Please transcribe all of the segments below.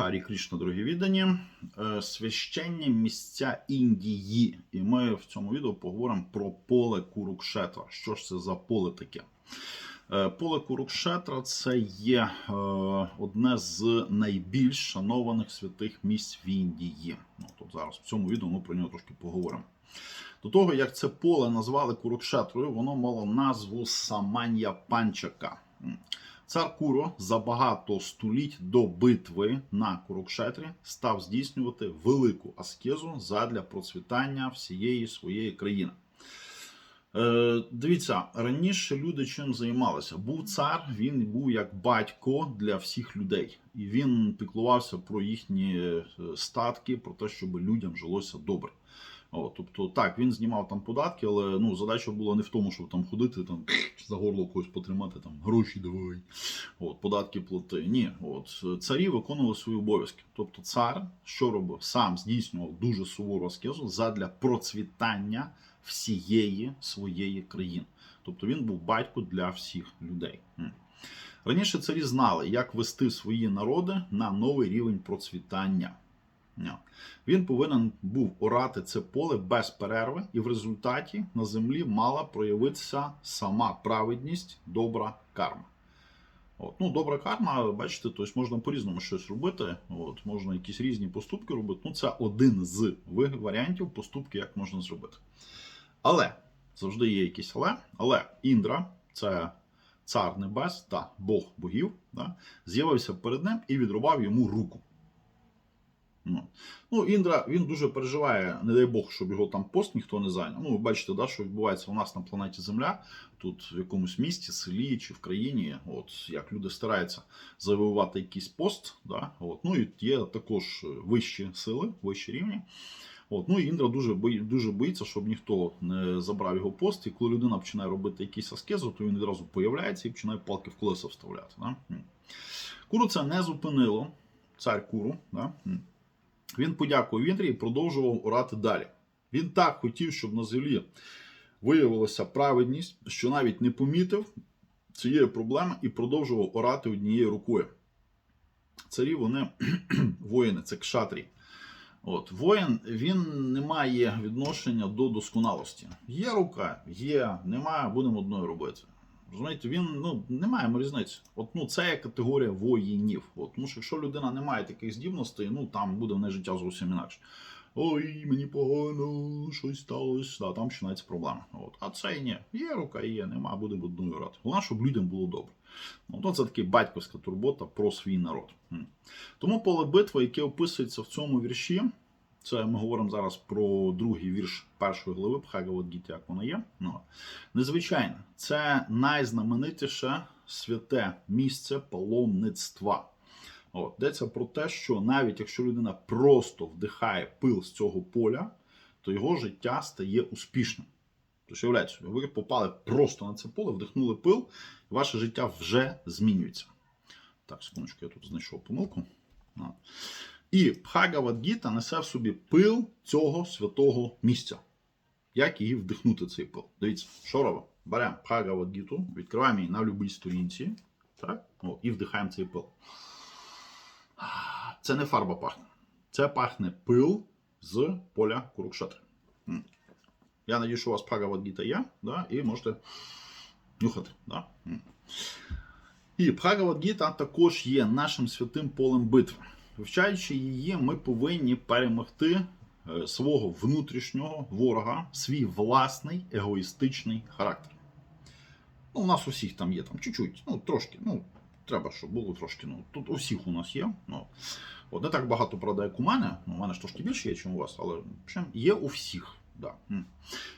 Харі Крішна, дорогі віддані, Е, священні місця Індії. І ми в цьому відео поговоримо про поле Курукшетра. Що ж це за поле таке? Е, Поле Курукшетра це є е, одне з найбільш шанованих святих місць в Індії. Ну, тут зараз в цьому відео ми про нього трошки поговоримо. До того, як це поле назвали Курукшетрою, воно мало назву Саман'я Панчака. Цар Куро за багато століть до битви на Курукшетрі став здійснювати велику аскезу задля процвітання всієї своєї країни. Е, дивіться, раніше люди чим займалися? Був цар, він був як батько для всіх людей, і він піклувався про їхні е, статки, про те, щоб людям жилося добре. О, тобто, так, він знімав там податки, але ну, задача була не в тому, щоб там ходити, там за горло когось потримати, там гроші давай, от, податки плати. Ні, от царі виконували свої обов'язки. Тобто, цар, що робив, сам здійснював дуже сувору аскезу задля процвітання всієї своєї країни. Тобто він був батько для всіх людей. Раніше царі знали, як вести свої народи на новий рівень процвітання. Він повинен був орати це поле без перерви, і в результаті на землі мала проявитися сама праведність, добра карма. От. Ну, добра карма, бачите, тобто можна по-різному щось робити. От, можна якісь різні поступки робити. Ну, це один з варіантів поступки, як можна зробити. Але завжди є якісь але. Але Індра, це цар небес та Бог богів, да, з'явився перед ним і відрубав йому руку. Ну, ну Індра він дуже переживає, не дай Бог, щоб його там пост ніхто не зайняв. Ну, ви бачите, да, що відбувається у нас на планеті Земля, тут в якомусь місті, селі чи в країні, от як люди стараються завоювати якийсь пост. Да, от, ну і є також вищі сили, вищі рівні. От, ну і Індра дуже дуже боїться, щоб ніхто не забрав його пост. І коли людина починає робити якісь аскези, то він відразу появляється і починає палки в колеса вставляти. Да? Куру це не зупинило, цар Куру. Да? Він подякував Індрі і продовжував орати далі. Він так хотів, щоб на землі виявилася праведність, що навіть не помітив цієї проблеми і продовжував орати однією рукою. Царі вони воїни, це кшатрі. От, воїн він не має відношення до досконалості. Є рука, є, немає, будемо одною робити. Розумієте, він ну, не має різниці. От, ну, це категорія воїнів. От, тому що якщо людина не має таких здібностей, ну там буде в неї життя зовсім інакше. Ой, мені погано, щось сталося, да, там починається проблема. От. А це ні. Є рука, є, нема, буде одною рад. Головне, щоб людям було добре. Ну, це така батьківська турбота про свій народ. Тому поле битви, яке описується в цьому вірші, це ми говоримо зараз про другий вірш першої глави Бхагавадгіти, як воно є. Ну, незвичайне, це найзнаменитіше святе місце паломництва. От, йдеться про те, що навіть якщо людина просто вдихає пил з цього поля, то його життя стає успішним. Тож, уявляєте, ви попали просто на це поле, вдихнули пил, і ваше життя вже змінюється. Так, секундочку, я тут знайшов помилку. І Бхагавадгіта несе в собі пил цього святого місця. Як її вдихнути цей пил? Дивіться, що робимо? Беремо Бхагавадгіту, відкриваємо її на будь-якій сторінці, так? О, і вдихаємо цей пил. Це не фарба пахне. Це пахне пил з поля Курукшетри. Я надію, що у вас Бхагавадгіта є, да? і можете нюхати. Да? І Бхагавадгіта також є нашим святим полем битви. Вивчаючи її, ми повинні перемогти е, свого внутрішнього ворога, свій власний егоїстичний характер. Ну, у нас у всіх там є там чуть-чуть, ну трошки, ну, треба, щоб було трошки. Ну, тут у всіх у нас є. Ну, от не так багато, правда, як у мене. Ну, у мене ж трошки більше є, ніж у вас, але є у всіх. Да.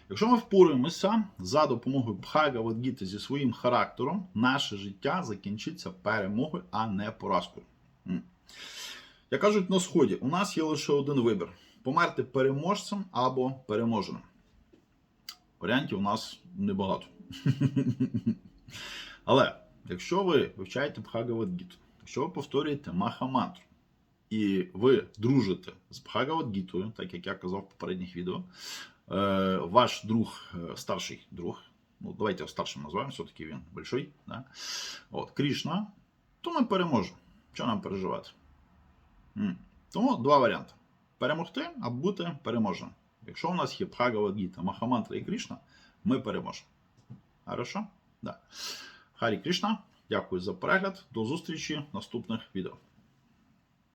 Якщо ми впораємося за допомогою Бхагавадгіти зі своїм характером, наше життя закінчиться перемогою, а не поразкою. Як кажуть на сході, у нас є лише один вибір: померти переможцем або переможеним. Варіантів у нас небагато. Але якщо ви вивчаєте Бхагавадгіту, якщо ви повторюєте Махамантру, і ви дружите з Бхагавадгітою, так як я казав в попередніх відео, е, ваш друг, е, старший друг, ну давайте його старшим називаємо, все-таки він большой, да? От, Крішна, то ми переможемо. Що нам переживати? Тому два варіанти: перемогти або бути переможеним. Якщо у нас є Бхагавадгіта, Махамантра і Кришна, ми переможемо. Хорошо? Да. Харі Кришна, дякую за перегляд. До зустрічі в наступних відео.